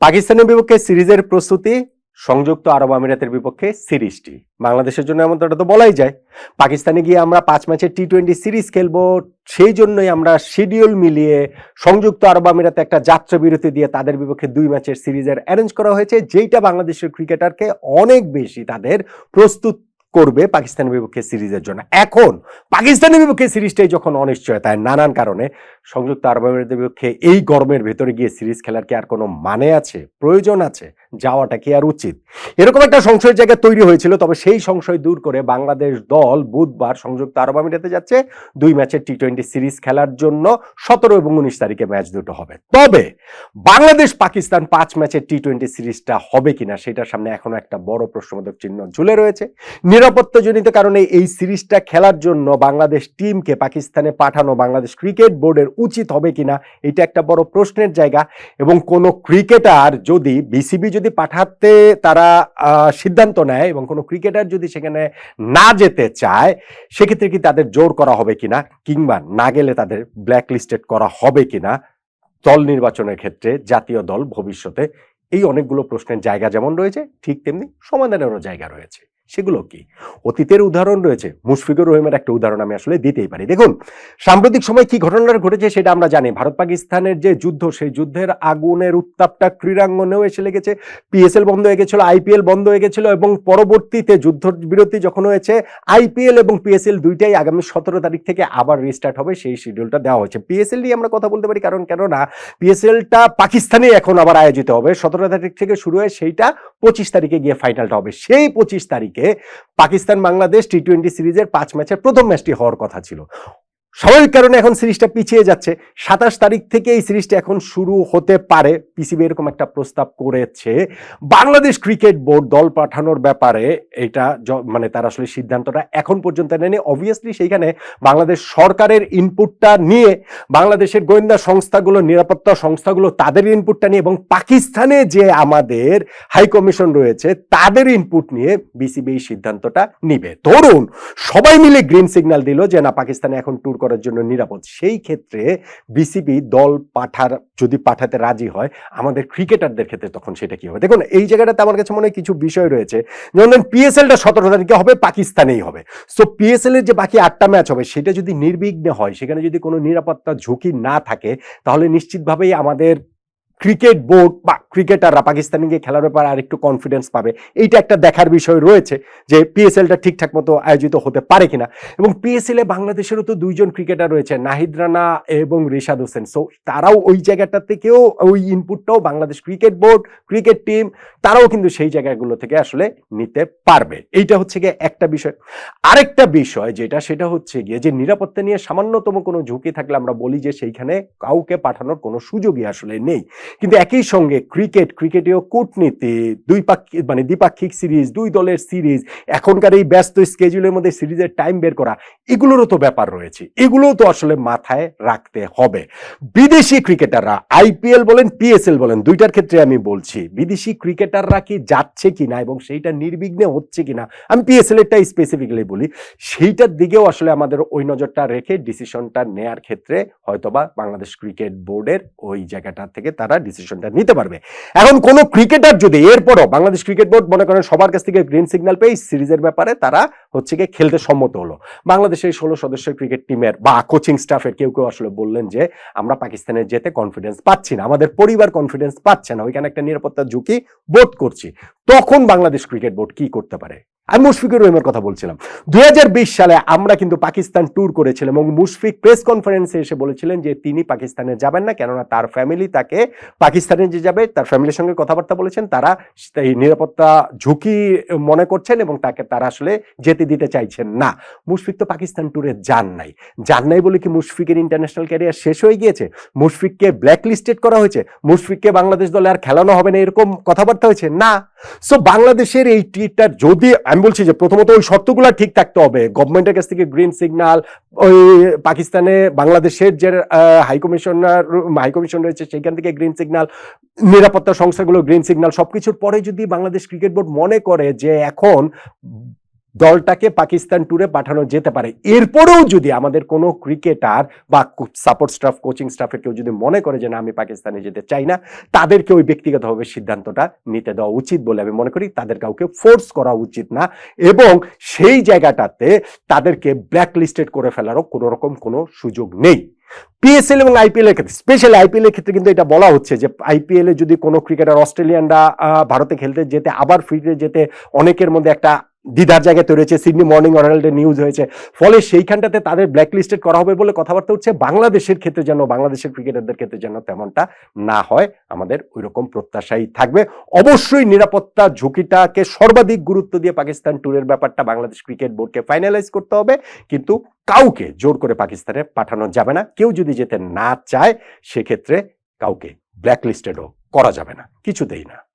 পাকিস্তানের বিপক্ষে সিরিজের প্রস্তুতি সংযুক্ত আরব আমিরাতের বিপক্ষে সিরিজটি। বাংলাদেশের জন্য এমন তো বলাই যায়। পাকিস্তানে গিয়ে আমরা পাঁচ ম্যাচের টি টোয়েন্টি সিরিজ খেলব, সেই জন্যই আমরা শিডিউল মিলিয়ে সংযুক্ত আরব আমিরাতে একটা যাত্রা বিরতি দিয়ে তাদের বিপক্ষে দুই ম্যাচের সিরিজের অ্যারেঞ্জ করা হয়েছে, যেইটা বাংলাদেশের ক্রিকেটারকে অনেক বেশি তাদের প্রস্তুত করবে পাকিস্তানের বিপক্ষে সিরিজের জন্য। এখন পাকিস্তানের বিপক্ষে সিরিজটাই যখন অনিশ্চয়তায় নানান কারণে সংযুক্ত আরব আমিরাতের বিপক্ষে এই গরমের ভেতরে গিয়ে সিরিজ খেলার কি আর কোনো মানে আছে, প্রয়োজন আছে? যাওয়াটা কি আর উচিত? এরকম একটা সংশয়ের জায়গা তৈরি হয়েছিল, তবে সেই সংশয় দূর করে বাংলাদেশ দল বুধবার সংযুক্ত আরব আমিরাতে যাচ্ছে। দুই ম্যাচের টি টোয়েন্টি সিরিজ খেলার জন্য সতেরো এবং উনিশ তারিখে ম্যাচ দুটো হবে। তবে বাংলাদেশ পাকিস্তান পাঁচ ম্যাচের টি টোয়েন্টি সিরিজটা হবে কিনা সেটার সামনে এখনও একটা বড় প্রশ্নবোধক চিহ্ন ঝুলে রয়েছে। নিরাপত্তাজনিত কারণে এই সিরিজটা খেলার জন্য বাংলাদেশ টিমকে পাকিস্তানে পাঠানো বাংলাদেশ ক্রিকেট বোর্ডের উচিত হবে কিনা, এটা একটা বড় প্রশ্নের জায়গা। এবং কোনো ক্রিকেটার যদি বিসিবি যদি পাঠাতে তারা সিদ্ধান্ত নেয় এবং কোনো ক্রিকেটার যদি সেখানে না যেতে চায়, সেক্ষেত্রে কি তাদের জোর করা হবে কিনা কিংবা না গেলে তাদের ব্ল্যাক লিস্টেড করা হবে কিনা দল নির্বাচনের ক্ষেত্রে জাতীয় দল ভবিষ্যতে, এই অনেকগুলো প্রশ্নের জায়গা যেমন রয়েছে, ঠিক তেমনি সমাধানেরও জায়গা রয়েছে। সেগুলো কি? অতীতের উদাহরণ রয়েছে। মুশফিকুর রহিমের একটা উদাহরণ আমি আসলে দিতেই পারি। দেখুন, সাম্প্রতিক সময় কি ঘটনা ঘটেছে সেটা আমরা জানি। ভারত পাকিস্তানের যে যুদ্ধ, সেই যুদ্ধের আগুনের উত্তাপটা ক্রীড়াঙ্গনেও এসে লেগেছে। পিএসএল বন্ধ হয়ে গেছিল, আইপিএল বন্ধ হয়ে গেছিল এবং পরবর্তীতে যুদ্ধ বিরতি যখন হয়েছে, আইপিএল এবং পিএসএল দুইটাই আগামী সতেরো তারিখ থেকে আবার রিস্টার্ট হবে। সেই শিডিউলটা দেওয়া হয়েছে। পিএসএল নিয়ে আমরা কথা বলতে পারি কারণ, কেননা পিএসএলটা পাকিস্তানে এখন আবার আয়োজিত হবে। সতেরো তারিখ থেকে শুরু হয়ে সেইটা পঁচিশ তারিখে গিয়ে ফাইনালটা হবে। সেই পঁচিশ তারিখে পাকিস্তান বাংলাদেশ টি টোয়েন্টি সিরিজের পাঁচ ম্যাচের প্রথম ম্যাচটি হওয়ার কথা ছিল। স্বাভাবিক কারণে এখন সিরিজটা পিছিয়ে যাচ্ছে। সাতাশ তারিখ থেকে এই সিরিজটা এখন শুরু হতে পারে। পিসিবি এরকম একটা প্রস্তাব করেছে। বাংলাদেশ ক্রিকেট বোর্ড দল পাঠানোর ব্যাপারে এটা মানে তার আসলে সিদ্ধান্তটা এখন পর্যন্ত নেয়নি। অবভিয়াসলি সেইখানে বাংলাদেশ সরকারের ইনপুটটা নিয়ে বাংলাদেশের গোয়েন্দা সংস্থাগুলো, নিরাপত্তা সংস্থাগুলো তাদের ইনপুটটা নিয়ে এবং পাকিস্তানে যে আমাদের হাই কমিশন রয়েছে, তাদের ইনপুট নিয়ে বিসিবি এই সিদ্ধান্তটা নিবে। ধরুন সবাই মিলে গ্রিন সিগন্যাল দিল যে না, পাকিস্তানে এখন ট্যুর করার জন্য নিরাপদ। সেই ক্ষেত্রে বিসিবি দল পাঠার, যদি পাঠাতে রাজি হয়, আমাদের ক্রিকেটারদের ক্ষেত্রে তখন সেটা কি হবে? দেখুন, এই জায়গাটাতে আমার কাছে মনে হয় কিছু বিষয় রয়েছে। যেমন পিএসএলটা সতেরো তারিখে হবে? পাকিস্তানেই হবে। সো পিএসএল এর যে বাকি আটটা ম্যাচ হবে, সেটা যদি নির্বিঘ্নে হয়, সেখানে যদি কোনো নিরাপত্তা ঝুঁকি না থাকে, তাহলে নিশ্চিতভাবেই আমাদের ক্রিকেট বোর্ড বা ক্রিকেটাররা পাকিস্তানে গিয়ে খেলার ব্যাপারে আর একটু কনফিডেন্স পাবে। এইটা একটা দেখার বিষয় রয়েছে যে পিএসএলটা ঠিকঠাক মতো আয়োজিত হতে পারে কিনা। এবং পিএসএল এ বাংলাদেশেরও তো দুইজন ক্রিকেটার রয়েছে, নাহিদ রানা এবং রিশাদ হোসেন। সো তারাও ওই জায়গাটা থেকেও ওই ইনপুটটাও Bangladesh cricket board, cricket team তারাও কিন্তু সেই জায়গাগুলো থেকে আসলে নিতে পারবে। এইটা হচ্ছে গিয়ে একটা বিষয়। আরেকটা বিষয় যেটা, সেটা হচ্ছে গিয়ে যে নিরাপত্তা নিয়ে সামান্যতম কোনো ঝুঁকি থাকলে আমরা বলি যে সেইখানে কাউকে পাঠানোর কোনো সুযোগই আসলে নেই। কিন্তু একই সঙ্গে ক্রিকেট ক্রিকেটীয় কূটনীতি দুই পাক্ষিক মানে দ্বিপাক্ষিক সিরিজ, দুই দলের সিরিজ, এখনকার এই ব্যস্ত স্কেজুলের মধ্যে সিরিজের টাইম বের করা, এগুলোরও তো ব্যাপার রয়েছে। এগুলোও তো আসলে মাথায় রাখতে হবে। বিদেশি ক্রিকেটাররা আইপিএল বলেন পিএসএল বলেন, দুইটার ক্ষেত্রে আমি বলছি, বিদেশি ক্রিকেটাররা কি যাচ্ছে কিনা এবং সেইটা নির্বিঘ্নে হচ্ছে কিনা, আমি পিএসএল এরটা স্পেসিফিক্যালি বলি, সেইটার দিকেও আসলে আমাদের ওই নজরটা রেখে ডিসিশনটা নেয়ার ক্ষেত্রে হয়তোবা বাংলাদেশ ক্রিকেট বোর্ডের ওই জায়গাটা থেকে তারা ডিসিশনটা নিতে পারবে। এখন কোন ক্রিকেটার যদি এরপরও বাংলাদেশ ক্রিকেট বোর্ড মনে করেন সবার কাছ থেকে গ্রিন সিগন্যাল পেয়ে সিরিজের ব্যাপারে তারা হচ্ছে গিয়ে খেলতে সম্মত হলো। বাংলাদেশের ষোলো সদস্যের ক্রিকেট টিমের বা কোচিং স্টাফের কেউ কেউ আসলে বললেন যে, আমরা পাকিস্তানে যেতে কনফিডেন্স পাচ্ছি না। আমাদের পরিবার কনফিডেন্স পাচ্ছে না। ওইখানে একটা নিরাপত্তার ঝুঁকি বোধ করছি। তখন বাংলাদেশ ক্রিকেট বোর্ড কি করতে পারে? আমি মুশফিকুর রহিমের কথা বলছিলাম। দু হাজার বিশ সালে আমরা কিন্তু পাকিস্তান ট্যুর করেছিলাম এবং মুশফিক প্রেস কনফারেন্সে এসে বলেছিলেন যে তিনি পাকিস্তানে যাবেন না, কেননা তার ফ্যামিলি তাকে পাকিস্তানে যে যাবে, তার ফ্যামিলির সঙ্গে কথাবার্তা বলেছেন, তারা এই নিরাপত্তা ঝুঁকি মনে করছেন এবং তাকে তারা আসলে যেতে দিতে চাইছেন না। মুশফিক তো পাকিস্তান ট্যুরে যান নাই। যান নাই বলে কি মুশফিকের ইন্টারন্যাশনাল ক্যারিয়ার শেষ হয়ে গিয়েছে? মুশফিককে ব্ল্যাক লিস্টেড করা হয়েছে? মুশফিককে বাংলাদেশ দলে আর খেলানো হবে না, এরকম কথাবার্তা হয়েছে? না। সো বাংলাদেশের এই টিটার যদি, আমি বলছি যে প্রথমত ওই শর্তগুলো ঠিক থাকতে হবে। গভর্নমেন্টের কাছ থেকে গ্রিন সিগন্যাল ওই পাকিস্তানে বাংলাদেশের যে হাইকমিশনার হাইকমিশন রয়েছে, সেখান থেকে গ্রিন সিগন্যাল নিরাপত্তা সংস্থাগুলো গ্রিন সিগন্যাল সবকিছুর পরে যদি বাংলাদেশ ক্রিকেট বোর্ড মনে করে যে এখন দলটাকে পাকিস্তান ট্যুরে পাঠানো যেতে পারে। এরপরেও যদি আমাদের কোনো ক্রিকেটার বা সাপোর্ট স্টাফ কোচিং স্টাফের কেউ যদি মনে করে যে না, আমি পাকিস্তানে যেতে চাই না, তাদেরকে ওই ব্যক্তিগতভাবে সিদ্ধান্তটা নিতে দেওয়া উচিত বলে আমি মনে করি। তাদের কাউকে ফোর্স করা উচিত না এবং সেই জায়গাটাতে তাদেরকে ব্ল্যাক লিস্টেড করে ফেলারও কোনো রকম কোনো সুযোগ নেই। পিএসএল এবং আইপিএল এর ক্ষেত্রে স্পেশালি আইপিএল এর ক্ষেত্রে কিন্তু এটা বলা হচ্ছে যে আইপিএল এ যদি কোনো ক্রিকেটার অস্ট্রেলিয়ানরা ভারতে খেলতে যেতে, আবার ফিরে যেতে, অনেকের মধ্যে একটা দ্বিধার জায়গায় তৈরি হয়েছে সিডনি মর্নিং অরাল্ডে নিউজ হয়েছে। ফলে সেইখানটাতে তাদের ব্ল্যাক লিস্টেড করা হবে বলে কথাবার্তা হচ্ছে। বাংলাদেশের ক্ষেত্রে যেন, বাংলাদেশের ক্রিকেটারদের ক্ষেত্রে যেন তেমনটা না হয়, আমাদের ওই রকম প্রত্যাশাই থাকবে। অবশ্যই নিরাপত্তা ঝুঁকিটাকে সর্বাধিক গুরুত্ব দিয়ে পাকিস্তান ট্যুরের ব্যাপারটা বাংলাদেশ ক্রিকেট বোর্ডকে ফাইনালাইজ করতে হবে। কিন্তু কাউকে জোর করে পাকিস্তানে পাঠানো যাবে না। কেউ যদি যেতে না চায়, সেক্ষেত্রে কাউকে ব্ল্যাক লিস্টেডও করা যাবে না। কিছুতেই না।